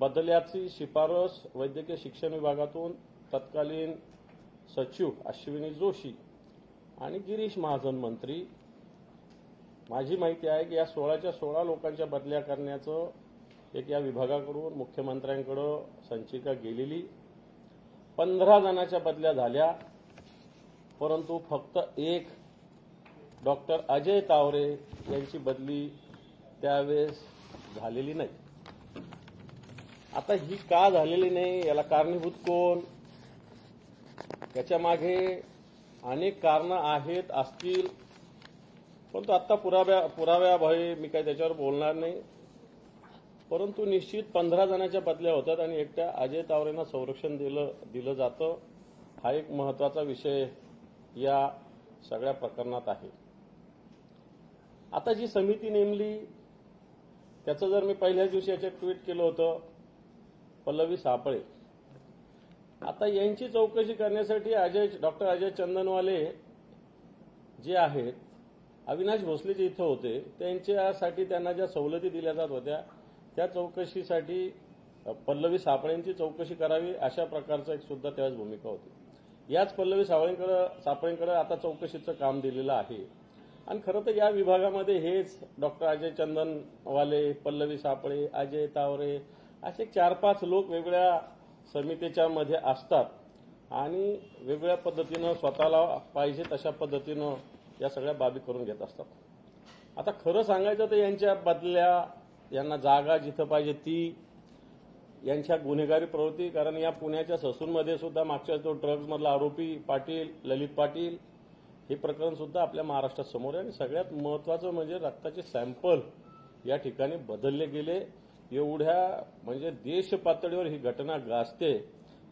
बदल्याची शिफारस वैद्यकीय शिक्षण विभागातून तत्कालीन सचिव अश्विनी जोशी आणि गिरीश महाजन मंत्री. माझी माहिती आहे की या सोळाच्या सोळा लोकांच्या बदल्या करण्याचं एक या विभागाकडून मुख्यमंत्र्यांकडं संचिका गेलेली. पंधरा जणांच्या बदल्या झाल्या परंतु फक्त एक डॉक्टर अजय तावरे यांची बदली त्यावेळेस झालेली नाही. आता ही का झालेली नाही याला कारणीभूत कोण? त्याच्यामागे अनेक कारणं आहेत असतील. परंतु आत्ता पुराव्या पुराव्याभय मी काय त्याच्यावर बोलणार नाही. परंतु निश्चित पंधरा जणांच्या बदल्या होतात आणि एकट्या अजय तावरेंना संरक्षण दिलं दिलं जातं. हा एक महत्त्वाचा विषय या सगळ्या प्रकरणात आहे. आता जी समिती नेमली त्याचं जर मी पहिल्याच दिवशी याच्यात ट्विट केलं होतं पल्लवी सापळे. आता यांची चौकशी करण्यासाठी अजय डॉक्टर अजय चंदनवाले जे आहेत अविनाश भोसले जे इथं होते त्यांच्यासाठी त्यांना ज्या सवलती दिल्या जात होत्या त्या चौकशीसाठी पल्लवी सापळेंची चौकशी करावी अशा प्रकारचा एक सुद्धा त्यावेळेस भूमिका होती. याच पल्लवी सावळेंकडे सापळेंकडे आता चौकशीचं काम दिलेलं आहे. आणि खरं तर या विभागामध्ये हेच डॉक्टर अजय चंदनवाले पल्लवी सापळे अजय तावरे असे चार पाच लोक वेगळ्या समितीच्या मध्ये असतात. आणि वेगळ्या पद्धतीनं स्वतःला पाहिजे तशा पद्धतीनं या सगळ्या बाबी करून घेत असतात. आता खरं सांगायचं तर यांच्या बदल्या यांना जागा जिथं पाहिजे ती यांच्या गुन्हेगारी प्रवृत्ती. कारण या पुण्याच्या ससूनमध्ये सुद्धा मागच्या जो ड्रग्जमधला आरोपी पाटील ललित पाटील हे प्रकरण सुद्धा आपल्या महाराष्ट्रात समोर आहे. आणि सगळ्यात महत्वाचं म्हणजे रक्ताचे सॅम्पल या ठिकाणी बदलले गेले. एवढ्या म्हणजे देश पातळीवर ही घटना गाजते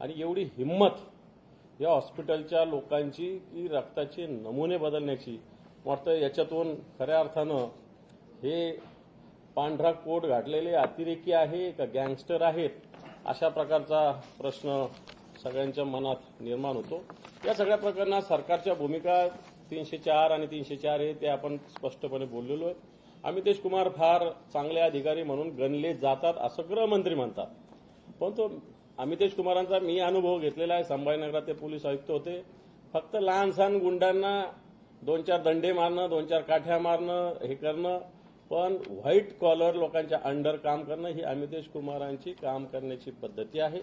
आणि एवढी हिंमत या हॉस्पिटलच्या लोकांची की रक्ताचे नमुने बदलण्याची. वाटतं याच्यातून खऱ्या अर्थानं हे पांढरा कोट घातलेले अतिरेकी आहे का गँगस्टर आहेत अशा प्रकारचा प्रश्न सगळ्यांच्या मनात निर्माण होतो. या सगळ्या प्रकरणात सरकारच्या भूमिका तीनशे चार आणि तीनशे चार हे ते आपण स्पष्टपणे बोललेलो आहे. अमितेश कुमार फार चांगले अधिकारी म्हणून गणले जातात असं गृहमंत्री म्हणतात. परंतु अमितेश कुमारांचा मी अनुभव घेतलेला आहे. संभाजीनगरात ते पोलीस आयुक्त होते. फक्त लहान सहान गुंडांना दोन चार दंडे मारणं दोन चार काठ्या मारणं हे करणं पण व्हाईट कॉलर लोकांच्या अंडर काम करणं ही अमितेश कुमारांची काम करण्याची पद्धती आहे.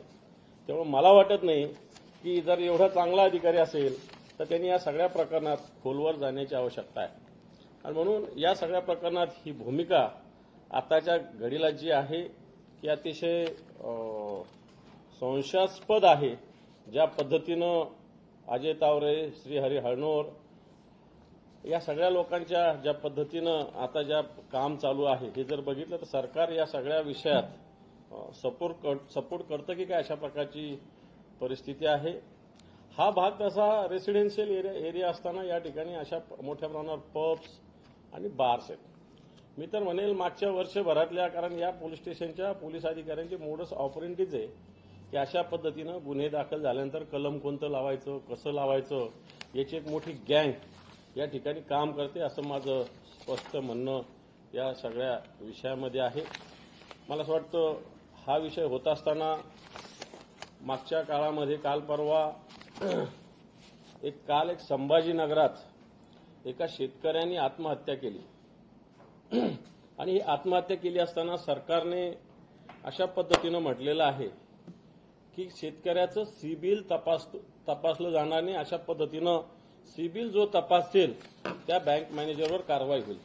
त्यामुळे मला वाटत नाही की जर एवढा चांगला अधिकारी असेल तर त्यांनी या सगळ्या प्रकरणात खोलवर जाण्याची आवश्यकता आहे. आणि म्हणून या सगळ्या प्रकरणात ही भूमिका आताच्या घडीला जी आहे की अतिशय संशयास्पद आहे. ज्या पद्धतीनं अजय तावरे श्रीहरी हळणोर या सगळ्या लोकांच्या ज्या पद्धतीनं आता ज्या काम चालू आहे हे जर बघितलं तर सरकार या सगळ्या विषयात सपोर्ट सपोर्ट करतं की काय अशा प्रकारची परिस्थिती आहे. हा भाग तसा रेसिडेन्शियल एरिया एरिया असताना या ठिकाणी अशा मोठ्या प्रमाणावर पब्स आणि बार्स आहेत. मी तर म्हणेल मागच्या वर्षभरातल्या कारण या पोलीस स्टेशनच्या पोलीस अधिकाऱ्यांची मोडस ऑपरेंटीज आहे की अशा पद्धतीनं गुन्हे दाखल झाल्यानंतर कलम कोणतं लावायचं कसं लावायचं याची एक मोठी गँग या ठिकाणी काम करते असं माझं स्पष्ट म्हणणं या सगळ्या विषयामध्ये आहे. मला असं वाटतं हा विषय होत असताना मागच्या काळामध्ये काल परवा एक काल एक संभाजीनगरात एका शेतकऱ्यांनी आत्महत्या केली. आणि ही आत्महत्या केली असताना सरकारने अशा पद्धतीनं म्हटलेलं आहे की शेतकऱ्याचं सिबिल तपास तपासलं जाणार नाही. अशा पद्धतीनं सिबिल जो तपासेल त्या बँक मॅनेजरवर कारवाई होईल.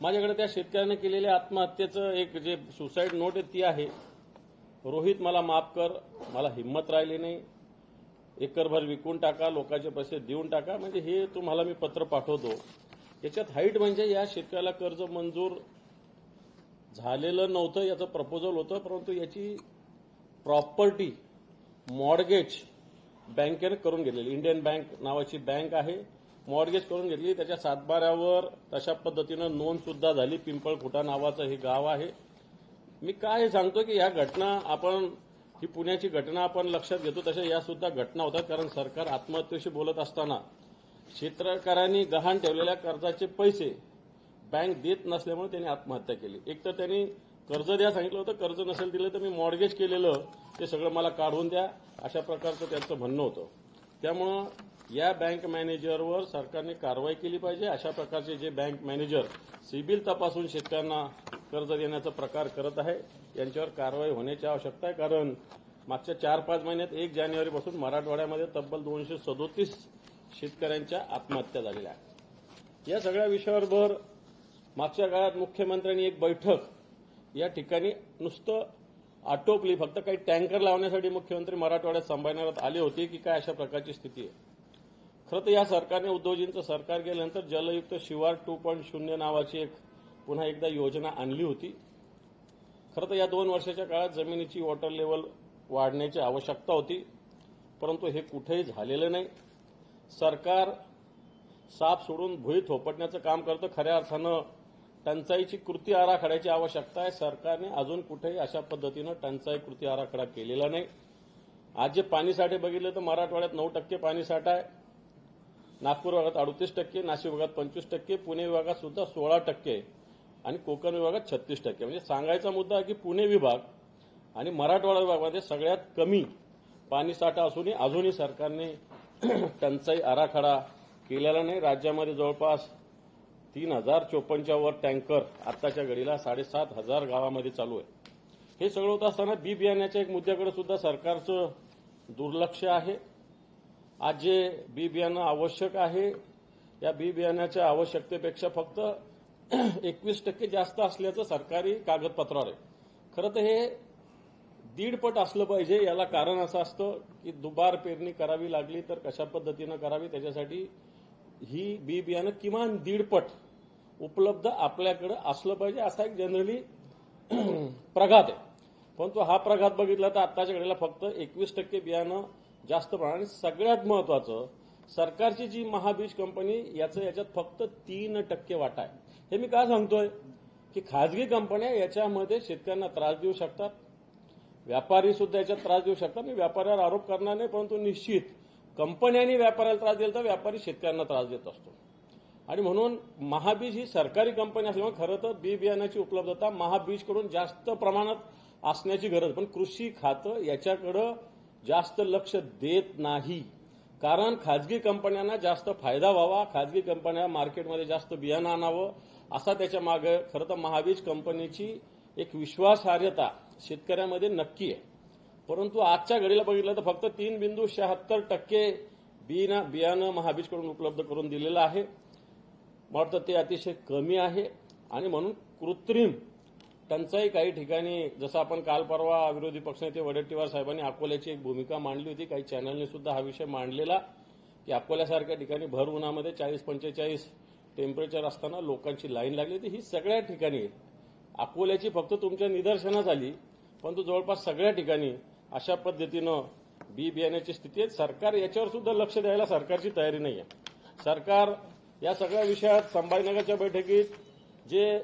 माझ्याकडे त्या शेतकऱ्याने केलेल्या आत्महत्येचं एक जे सुसाईड नोट आहे ती आहे रोहित मला माफ कर. मला हिंमत राहिली नाही. एकरभर विकून टाका लोकांचे पैसे देऊन टाका. म्हणजे हे तुम्हाला मी पत्र पाठवतो. याच्यात हाईट म्हणजे या शेतकऱ्याला कर्ज मंजूर झालेलं नव्हतं याचं प्रपोजल होतं परंतु याची प्रॉपर्टी मॉडगेज बँकेनं करून घेतलेली. इंडियन बँक नावाची बँक आहे. मॉडगेज करून घेतली त्याच्या सातबाऱ्यावर तशा पद्धतीनं नोंद सुद्धा झाली. पिंपळखुटा नावाचं हे गाव आहे. मी काय हे सांगतो की या घटना आपण ही पुण्याची घटना आपण लक्षात घेतो तशा या सुद्धा घटना होतात. कारण सरकार आत्महत्येशी बोलत असताना शेतकऱ्यांनी गहाण ठेवलेल्या कर्जाचे पैसे बँक देत नसल्यामुळे त्यांनी आत्महत्या केली. एक तर त्यांनी कर्ज द्या सांगितलं होतं कर्ज नसेल दिलं तर मी मॉडगेज केलेलं ते सगळं मला काढून द्या अशा प्रकारचं त्यांचं म्हणणं होतं. त्यामुळं या बँक मॅनेजरवर सरकारने कारवाई केली पाहिजे. अशा प्रकारचे जे बँक मॅनेजर सिबिल तपासून शेतकऱ्यांना कर्ज देण्याचा प्रकार करत आहे. यांच्यावर कारवाई होण्याची आवश्यकता आहे. कारण मागच्या चार पाच महिन्यात एक जानेवारीपासून मराठवाड्यामध्ये तब्बल दोनशे सदोतीस शेतकऱ्यांच्या आत्महत्या झालेल्या आहेत. या सगळ्या विषयावर मागच्या काळात मुख्यमंत्र्यांनी एक बैठक या ठिकाणी नुसतं आटोपली. फक्त काही टँकर लावण्यासाठी मुख्यमंत्री मराठवाड्यात संभाजीनगरात आले होते की काय अशा प्रकारची स्थिती आहे. खरं तर या सरकारने उद्योजींचं सरकार गेल्यानंतर जलयुक्त शिवार टू पॉईंट शून्य नावाची एक पुन्हा एकदा योजना आणली होती. खरं तर या दोन वर्षाच्या काळात जमिनीची वॉटर लेवल वाढण्याची आवश्यकता होती परंतु हे कुठेही झालेलं नाही. सरकार साप सोडून भुई थोपटण्याचं काम करतं खऱ्या अर्थानं टंचाईची कृती आराखड्याची आवश्यकता आहे. सरकारने अजून कुठेही अशा पद्धतीनं टंचाई कृती आराखडा केलेला नाही. आज जे पाणीसाठे बघितले तर मराठवाड्यात नऊ टक्के पाणीसाठा आहे. नागपूर भागात अडतीस टक्के नाशिक भागात पंचवीस टक्के पुणे विभागात सुद्धा सोळा टक्के आणि कोकण विभागात छत्तीस टक्के. म्हणजे सांगायचा मुद्दा आहे की पुणे विभाग आणि मराठवाडा विभागामध्ये सगळ्यात कमी पाणीसाठा असूनही अजूनही सरकारने टंचाई आराखडा केलेला नाही. राज्यामध्ये जवळपास तीन हजार चोपन्नच्या वर टँकर आत्ताच्या घडीला साडेसात हजार गावामध्ये चालू आहे. हे सगळं होत असताना बी बियाण्याच्या एक मुद्द्याकडे सुद्धा सरकारचं दुर्लक्ष आहे. आज जे बी बियाणं आवश्यक आहे या बी बियाण्याच्या आवश्यकतेपेक्षा फक्त एकवीस टक्के जास्त असल्याचं सरकारी कागदपत्रावर आहे. खरं तर हे दीडपट असलं पाहिजे याला कारण असं असतं की दुबार पेरणी करावी लागली तर कशा पद्धतीनं करावी त्याच्यासाठी ही बी बियाणं किमान दीडपट उपलब्ध आपल्याकडे असलं पाहिजे असा एक जनरली प्रघात आहे. परंतु हा प्रघात बघितला तर आत्ताच्या घडीला फक्त एकवीस टक्के बियाणं जास्त प्रमाणात. सगळ्यात महत्वाचं सरकारची जी महाबीज कंपनी याचं याच्यात फक्त तीन टक्के वाटा आहे. हे मी का सांगतोय? की खाजगी कंपन्या याच्यामध्ये शेतकऱ्यांना त्रास देऊ शकतात. व्यापारी सुद्धा याच्यात त्रास देऊ शकतात. मी व्यापाऱ्यावर आरोप करणार नाही परंतु निश्चित कंपन्यांनी व्यापाऱ्याला त्रास दिला तर व्यापारी शेतकऱ्यांना त्रास देत असतो. आणि म्हणून महाबीज ही सरकारी कंपनी असल्यामुळे खरं तर बी बियाण्याची उपलब्धता महाबीजकडून जास्त प्रमाणात असण्याची गरज. पण कृषी खातं याच्याकडं जास्त लक्ष देत नाही. कारण खाजगी कंपन्यांना जास्त फायदा व्हावा खाजगी कंपन्या मार्केटमध्ये जास्त बियाणं आणावं असा त्याच्यामागे खरं तर महावीज कंपनीची एक विश्वासार्हता शेतकऱ्यामध्ये नक्की आहे. परंतु आजच्या घडीला बघितलं तर फक्त तीन बिंदू शहात्तर टक्के बिना बियाणं महाबीजकडून उपलब्ध करून दिलेलं आहे. मला वाटतं ते अतिशय कमी आहे. आणि म्हणून कृत्रिम टंचाई काही ठिकाणी जसं आपण काल परवा विरोधी पक्षनेते वडेट्टीवार साहेबांनी अकोल्याची एक भूमिका मांडली होती. काही चॅनलने सुद्धा हा विषय मांडलेला की अकोल्यासारख्या ठिकाणी भर उन्हामध्ये चाळीस पंचेचाळीस टेम्परेचर असताना लोकांची लाईन लागली होती. ही सगळ्या ठिकाणी आहे. अकोल्याची फक्त तुमच्या निदर्शनात आली परंतु जवळपास सगळ्या ठिकाणी अशा पद्धतीनं बी बियाण्याची स्थिती आहे. सरकार याच्यावर सुद्धा लक्ष द्यायला सरकारची तयारी नाही आहे सरकार या सगळ्या विषयात संभाजीनगरच्या बैठकीत जे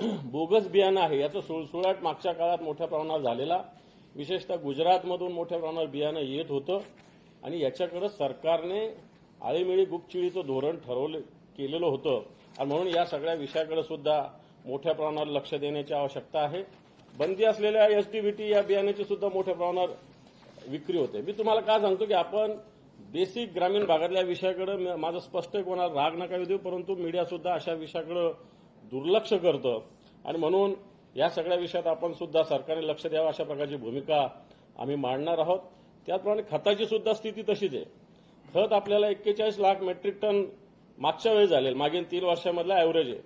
बोगस बियाणं आहे याचं सुळसुळाट मागच्या काळात मोठ्या प्रमाणावर झालेला विशेषतः गुजरातमधून मोठ्या प्रमाणावर बियाणं येत होतं. आणि याच्याकडे सरकारने आळीमिळी गुपचिळीचं धोरण ठरवलं केलेलं होतं. आणि म्हणून या सगळ्या विषयाकडे सुद्धा मोठ्या प्रमाणावर लक्ष देण्याची आवश्यकता आहे. बंदी असलेल्या एसडीबीटी या बियाण्याची सुद्धा मोठ्या प्रमाणावर विक्री होते. मी तुम्हाला का सांगतो की आपण बेसिक ग्रामीण भागातल्या विषयाकडे माझं स्पष्ट कोणाला राग नका देऊ परंतु मीडिया सुद्धा अशा विषयाकडे दुर्लक्ष करतं. आणि म्हणून या सगळ्या विषयात आपण सुद्धा सरकारने लक्ष द्यावं अशा प्रकारची भूमिका आम्ही मांडणार आहोत. त्याचप्रमाणे खताची सुद्धा स्थिती तशीच आहे. खत आपल्याला एक्केचाळीस लाख मेट्रिक टन मागच्या वेळेस झालेल मागील तीन वर्षामधला ॲव्हरेज आहे.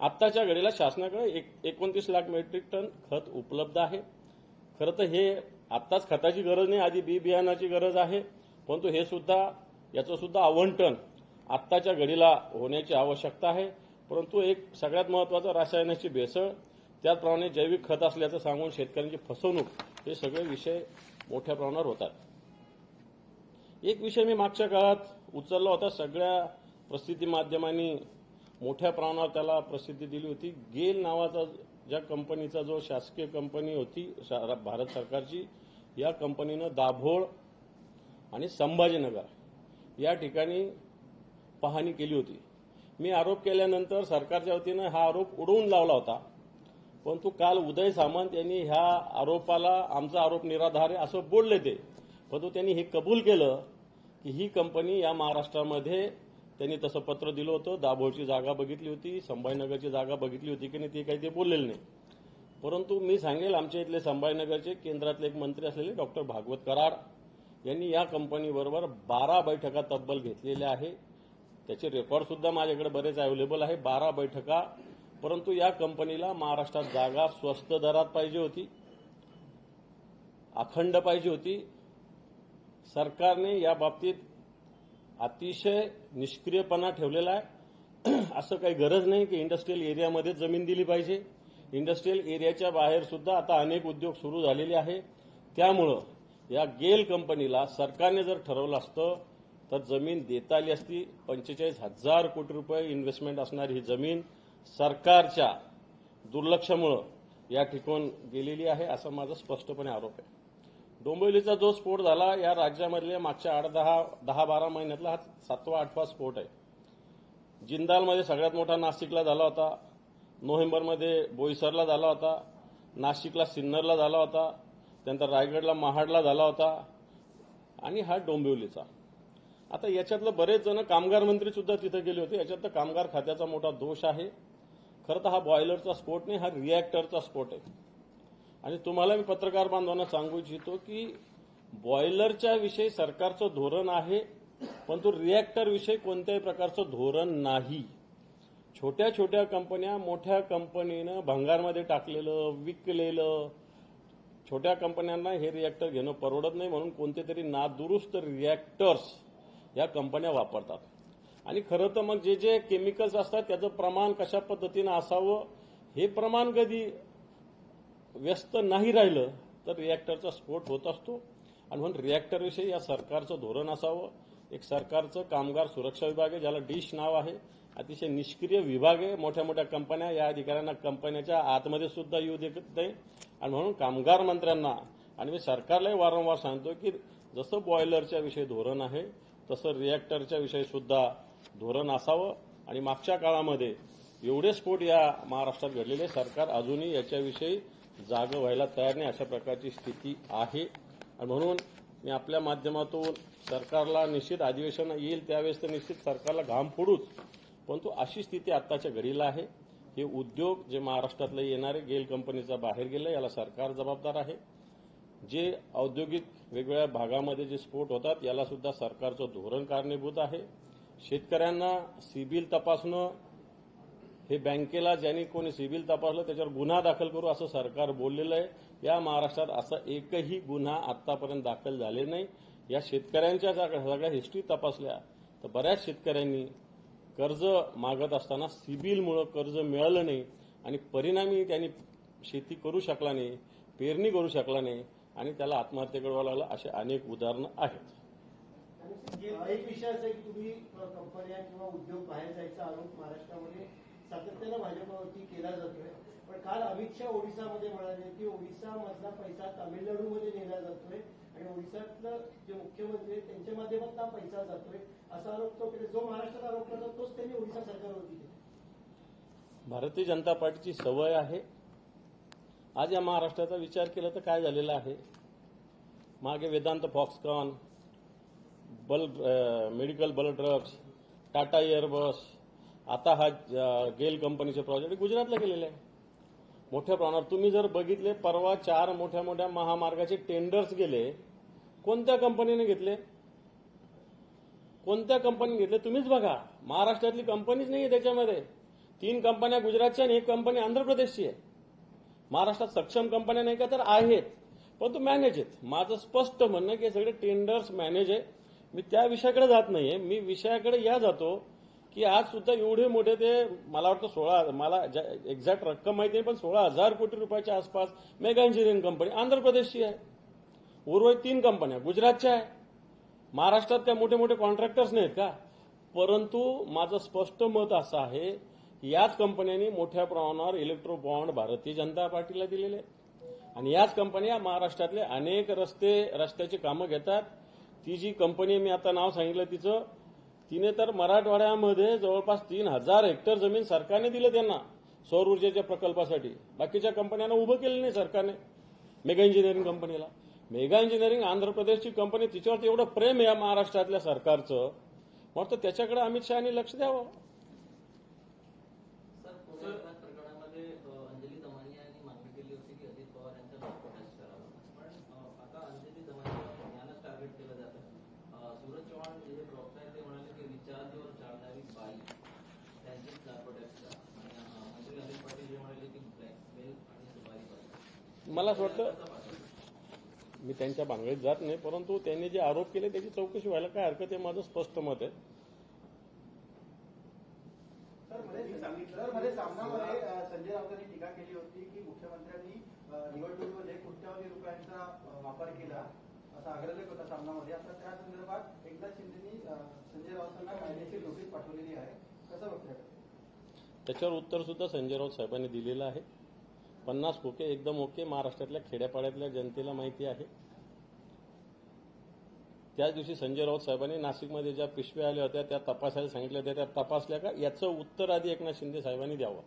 आत्ताच्या घडीला शासनाकडे एक- एकोणतीस लाख मेट्रिक टन खत उपलब्ध आहे. खरं तर हे आत्ताच खताची गरज नाही आधी बी बियाणाची गरज आहे. परंतु हे सुद्धा याचं सुद्धा आवंटन आत्ताच्या घडीला होण्याची आवश्यकता आहे. परंतु एक सगळ्यात महत्वाचं रासायनाची भेसळ त्याचप्रमाणे जैविक खत असल्याचं सांगून शेतकऱ्यांची फसवणूक हे सगळे विषय मोठ्या प्रमाणावर होतात. एक विषय मी मागच्या काळात उचलला होता सगळ्या प्रसिद्धी माध्यमांनी मोठ्या प्रमाणावर त्याला प्रसिद्धी दिली होती. गेल नावाचा ज्या कंपनीचा जो शासकीय कंपनी होती शा- भारत सरकारची या कंपनीनं दाभोळ आणि संभाजीनगर या ठिकाणी पाहणी केली होती. मी आरोप केल्यानंतर सरकारच्या वतीनं हा आरोप उडवून लावला होता. परंतु काल उदय सामंत यांनी ह्या आरोपाला आमचा आरोप निराधार आहे असं बोलले ते. परंतु त्यांनी हे कबूल केलं की ही कंपनी या महाराष्ट्रामध्ये त्यांनी तसं पत्र दिलं होतं. दाभोळची जागा बघितली होती संभाजीनगरची जागा बघितली होती की नाही ते काही ते बोललेलं नाही. परंतु मी सांगेल आमच्या इथले संभाजीनगरचे केंद्रातले एक मंत्री असलेले डॉक्टर भागवत कराड यांनी या कंपनीबरोबर बारा बैठका तब्बल घेतलेल्या आहे. त्याचे रेकॉर्ड सुद्धा माझ्याकडे बरेच अवेलेबल आहे. बारा बैठका. परंतु या कंपनीला महाराष्ट्रात जागा स्वस्त दरात पाहिजे होती. अखंड पाहिजे होती. सरकारने या बाबतीत अतिशय निष्क्रियपणा ठेवलेला आहे. असं काही गरज नाही की इंडस्ट्रीयल एरियामध्ये जमीन दिली पाहिजे. इंडस्ट्रीयल एरियाच्या बाहेर सुद्धा आता अनेक उद्योग सुरू झालेले आहे. त्यामुळं या गेल कंपनीला सरकारने जर ठरवलं असतं तर जमीन देता आली असती. पंचेचाळीस हजार कोटी रुपये इन्व्हेस्टमेंट असणारी ही जमीन सरकारच्या दुर्लक्षामुळं या ठिकाण गेलेली आहे असा माझा स्पष्टपणे आरोप आहे. डोंबिवलीचा जो स्फोट झाला या राज्यामधल्या मागच्या आठ दहा दहा बारा महिन्यातला हा सातवा आठवा स्फोट आहे. जिंदालमध्ये सगळ्यात मोठा नाशिकला झाला होता. नोव्हेंबरमध्ये बोईसरला झाला होता. नाशिकला सिन्नरला झाला होता. त्यानंतर रायगडला महाडला झाला होता. आणि हा डोंबिवलीचा. आता याच्यातलं बरेच जण कामगार मंत्री सुद्धा तिथे गेले होते. याच्यात तर कामगार खात्याचा मोठा दोष आहे. खरं तर हा बॉयलरचा स्फोट नाही हा रिॲक्टरचा स्फोट आहे. आणि तुम्हाला मी पत्रकार बांधवांना सांगू इच्छितो की बॉयलरच्या विषयी सरकारचं धोरण आहे परंतु रिॲक्टर विषयी कोणत्याही प्रकारचं धोरण नाही. छोट्या छोट्या कंपन्या मोठ्या कंपनीनं भंगारमध्ये टाकलेलं विकलेलं छोट्या कंपन्यांना हे रिॲक्टर घेणं परवडत नाही म्हणून कोणते तरी नादुरुस्त रिॲक्टर्स या कंपन्या वापरतात. आणि खरं तर मग जे जे केमिकल्स असतात त्याचं प्रमाण कशा पद्धतीनं असावं हे प्रमाण कधी व्यस्त नाही राहिलं तर रिॲक्टरचा स्फोट होत असतो. आणि म्हणून रिॲक्टरविषयी या सरकारचं धोरण असावं. एक सरकारचं कामगार सुरक्षा विभाग आहे ज्याला डिश नाव आहे. अतिशय निष्क्रिय विभाग आहे. मोठ्या मोठ्या कंपन्या या अधिकाऱ्यांना कंपन्याच्या आतमध्ये सुद्धा येऊ देत नाही. आणि म्हणून कामगार मंत्र्यांना आणि मी सरकारलाही वारंवार सांगतो की जसं बॉयलरच्या विषयी धोरण आहे तसं रिॲक्टरच्या विषयी सुद्धा धोरण असावं. आणि मागच्या काळामध्ये एवढे स्फोट या महाराष्ट्रात घडलेले. सरकार अजूनही याच्याविषयी जागं व्हायला तयार नाही अशा प्रकारची स्थिती आहे. आणि म्हणून मी आपल्या माध्यमातून सरकारला निश्चित अधिवेशन येईल त्यावेळेस तर निश्चित सरकारला घाम फोडूच. परंतु अशी स्थिती आत्ताच्या घडीला आहे. हे उद्योग जे महाराष्ट्रातले येणारे गेल कंपनीचा बाहेर गेले याला सरकार जबाबदार आहे. जे औद्योगिक वेगवेगळ्या भागामध्ये जे स्फोट होतात याला सुद्धा सरकारचं धोरण कारणीभूत आहे. शेतकऱ्यांना सिबिल तपासणं हे बँकेला ज्यांनी कोणी सिबिल तपासलं त्याच्यावर गुन्हा दाखल करू असं सरकार बोललेलं आहे. या महाराष्ट्रात असा एकही गुन्हा आतापर्यंत दाखल झाले नाही. या शेतकऱ्यांच्या सगळ्या हिस्ट्री तपासल्या तर बऱ्याच शेतकऱ्यांनी कर्ज मागत असताना सिबिलमुळं कर्ज मिळालं नाही आणि परिणामी त्यांनी शेती करू शकला नाही पेरणी करू शकला नाही आणि त्याला आत्महत्येकडे करावं लागलं असे अनेक उदाहरणं आहेत. एक विषय असा की तुम्ही कंपन्या किंवा उद्योग बाहेर जायचा आरोप महाराष्ट्रामध्ये सातत्यानं भाजपावरती केला जातोय. पण काल अमित शहा ओडिसामध्ये म्हणाले की ओडिसा मधला पैसा तामिळनाडूमध्ये नेला जातोय आणि ओडिसातलं जे मुख्यमंत्री आहेत त्यांच्या माध्यमात हा पैसा जातोय असा आरोप तो केला. जो महाराष्ट्रात आरोप करतो तोच त्यांनी ओडिसा सरकारवरती केला. भारतीय जनता पार्टीची सवय आहे. आज या महाराष्ट्राचा विचार केला तर काय झालेलं आहे? मागे Vedanta Foxconn bulk medical bulk drugs Tata Airbus आता हा गेल कंपनीचे प्रोजेक्ट गुजरातला गेलेले आहे. मोठ्या प्रमाणावर तुम्ही जर बघितले परवा चार मोठ्या मोठ्या महामार्गाचे टेंडर्स गेले. कोणत्या कंपनीने घेतले? कोणत्या कंपनीने घेतले? तुम्हीच बघा. महाराष्ट्रातली कंपनीच नाही आहे त्याच्यामध्ये. तीन कंपन्या गुजरातच्या आणि एक कंपनी आंध्र प्रदेशची आहे. महाराष्ट्रात सक्षम कंपन्या नाही का तर आहेत. परंतु मॅनेज आहेत. माझं स्पष्ट म्हणणं की सगळे टेंडर्स मॅनेज आहे. मी त्या विषयाकडे जात नाहीये. मी विषयाकडे या जातो. की आज सुद्धा एवढे मोठे ते मला वाटतं सोळा मला एक्झॅक्ट रक्कम माहिती नाही पण सोळा हजार कोटी रुपयाच्या आसपास मेगा इंजिनिअरिंग कंपनी आंध्र प्रदेशची आहे. उर्वरित तीन कंपन्या गुजरातच्या आहे. महाराष्ट्रात त्या मोठे मोठे कॉन्ट्रॅक्टर्स नाहीत का? परंतु माझं स्पष्ट मत असं आहे की याच कंपन्यांनी मोठ्या प्रमाणावर इलेक्ट्रो बॉन्ड भारतीय जनता पार्टीला दिलेले आणि याच कंपन्या महाराष्ट्रातले अनेक रस्ते रस्त्याची कामं घेतात. ती जी कंपनी मी आता नाव सांगितलं तिचं तिने तर मराठवाड्यामध्ये जवळपास तीन हजार हेक्टर जमीन सरकारने दिलं त्यांना सौर ऊर्जेच्या प्रकल्पासाठी. बाकीच्या कंपन्यांना उभं केलं नाही सरकारने. मेगा इंजिनिअरिंग कंपनीला मेगा इंजिनिअरिंग आंध्र प्रदेशची कंपनी तिच्यावरती एवढं प्रेम आहे या महाराष्ट्रातल्या सरकारचं. मग तर त्याच्याकडे अमित शहानी लक्ष द्यावं सर पुण्याच्या प्रकरणामध्ये अ, अंजली दमानी यांनी मागणी केली होती की अजित पवार यांचा डॉक्टर टेस्ट करावा पण अ, आता अंजली दमानी यांनाच टार्गेट केलं जातं अ, सूरज चव्हाण जे जे प्रवक्ता आहेत ते म्हणाले की रिचार्जवर चालणारी बाई त्यांचीच नार्को टेस्ट करा आणि अ, मंत्री अनिल पाटील जे म्हणाले की ब्लॅकमेल आणि सुपारी पाहिजे मला असं वाटतं मी त्यांच्या भानगडीत जात नाही परंतु त्यांनी जे आरोप केले त्याची चौकशी व्हायला काय हरकत आहे माझं स्पष्ट मत आहे. संजय राऊतांनी टीका केली होती की मुख्यमंत्र्यांनी निवडणुकीमध्ये कोट्यावधी रुपयांचा वापर केला असा आग्रह होता सामनामध्ये. आता त्या संदर्भात एकनाथ शिंदेनी संजय राऊतांना कायदेशीर नोटीस पाठवलेली आहे. कसं बघताय? त्याच्यावर उत्तर सुद्धा संजय राऊत साहेबांनी दिलेलं आहे. पन्नास खोके एकदम ओके. महाराष्ट्रातल्या खेड्यापाड्यातल्या जनतेला माहिती आहे. त्याच दिवशी संजय राऊत साहेबांनी नाशिकमध्ये ज्या पिशव्या आल्या होत्या त्या तपासायला सांगितल्या होत्या. त्या तपासल्या का? याचं उत्तर आधी एकनाथ शिंदे साहेबांनी द्यावं.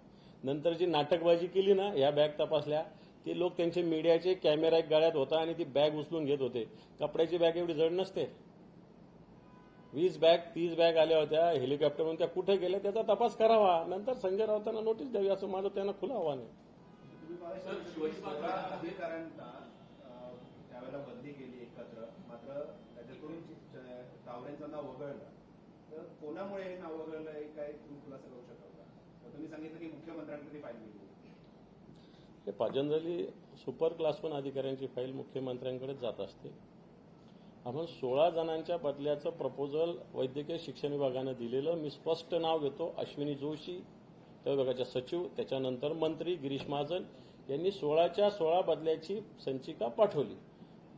नंतर जी नाटकबाजी केली ना ह्या बॅग तपासल्या ते लोक त्यांचे मीडियाचे कॅमेरा एक गळ्यात होता आणि ती बॅग उचलून घेत होते. कपड्याची बॅग एवढी जड नसते. वीस बॅग तीस बॅग आल्या होत्या. हेलिकॉप्टरमधून त्या कुठे गेल्या त्याचा तपास करावा. नंतर संजय राऊतांना नोटीस द्यावी असं माझं त्यांना खुलं आव्हान आहे. सर, शिवाजी सोळा अधिकाऱ्यांना त्यावेळेला बदली केली एकत्र मात्र त्याच्यातून च- तावरेंचं नाव वगळलं. तर कोणामुळे हे नाव वगळलं हे काय तुम्ही खुलासा करू शकता का? तुम्ही सांगितलं की मुख्यमंत्र्यांकडे फाईल गेली हे पाजंजली सुपर क्लास वन अधिकाऱ्यांची फाईल मुख्यमंत्र्यांकडे जात असते. आपण सोळा जणांच्या बदल्याचं प्रपोजल वैद्यकीय शिक्षण विभागानं दिलेलं. मी स्पष्ट नाव घेतो अश्विनी जोशी त्या विभागाच्या सचिव त्याच्यानंतर मंत्री गिरीश महाजन यांनी सोळाच्या सोळा बदल्याची संचिका पाठवली.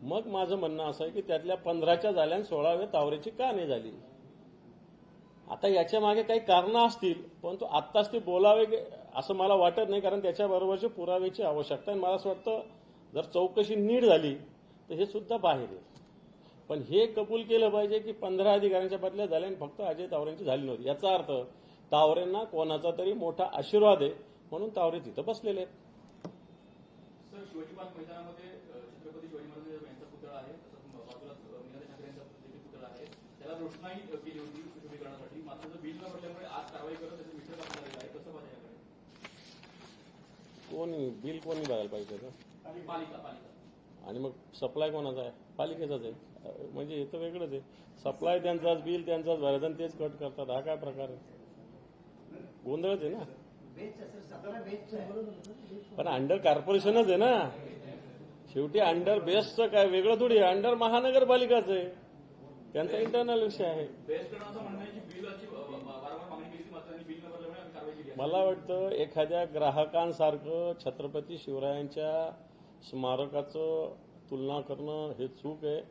मग माझं म्हणणं असं आहे की त्यातल्या पंधराच्या झाल्या आणि सोळाव्या तावरेची का नाही झाली. आता याच्या मागे काही कारणं असतील परंतु आत्ताच ते बोलावे गे- असं मला वाटत नाही कारण त्याच्याबरोबरच्या पुराव्याची आवश्यकता आहे. मला असं वाटतं जर चौकशी नीट झाली तर हे सुद्धा बाहेर येईल. पण हे कबूल केलं पाहिजे की पंधरा अधिकाऱ्यांच्या बदल्या झाल्या आणि फक्त अजय तावरेंची झाली नव्हती. याचा अर्थ तावरेंना कोणाचा तरी मोठा आशीर्वाद आहे म्हणून तावरे तिथं बसलेले आहेत. शिवाजी पार्क मैदानामध्ये छत्रपती शिवाजी महाराज यांचा पुतळा आहे. तसंच बाजूला ठाकरे यांचा देखील पुतळा आहे. त्याला रोषणाई केली होती मात्र जर बिल न भरल्यामुळे आज कारवाई करत त्याचं आलेलं आहे कसं पाहिजे याकडे? कोणी बिल कोणी भरायला पाहिजे त्याचं? पालिका पालिका. आणि मग सप्लाय कोणाचा आहे? पालिकेचाच आहे. म्हणजे हे तर वेगळंच आहे. सप्लाय त्यांचाच बिल त्यांचाच भरायचं आणि तेच कट करतात. हा काय प्रकार आहे? गोंधळच आहे ना? बेस्ट सर सगळा बेस्ट आहे. पण अंडर कॉर्पोरेशनच आहे ना. शेवटी अंडर बेस्टचं काय वेगळं थोडी आहे. अंडर महानगरपालिकाच आहे. त्यांचा इंटरनल विषय आहे. मला वाटतं एखाद्या ग्राहकांसारखं छत्रपती शिवरायांच्या स्मारकाचं तुलना करणं हे चूक आहे.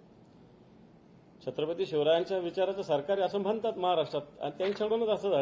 छत्रपती शिवरायांच्या विचाराचं सरकार आहे असं म्हणतात महाराष्ट्रात. आणि त्यांच्याकडूनच असं झालं.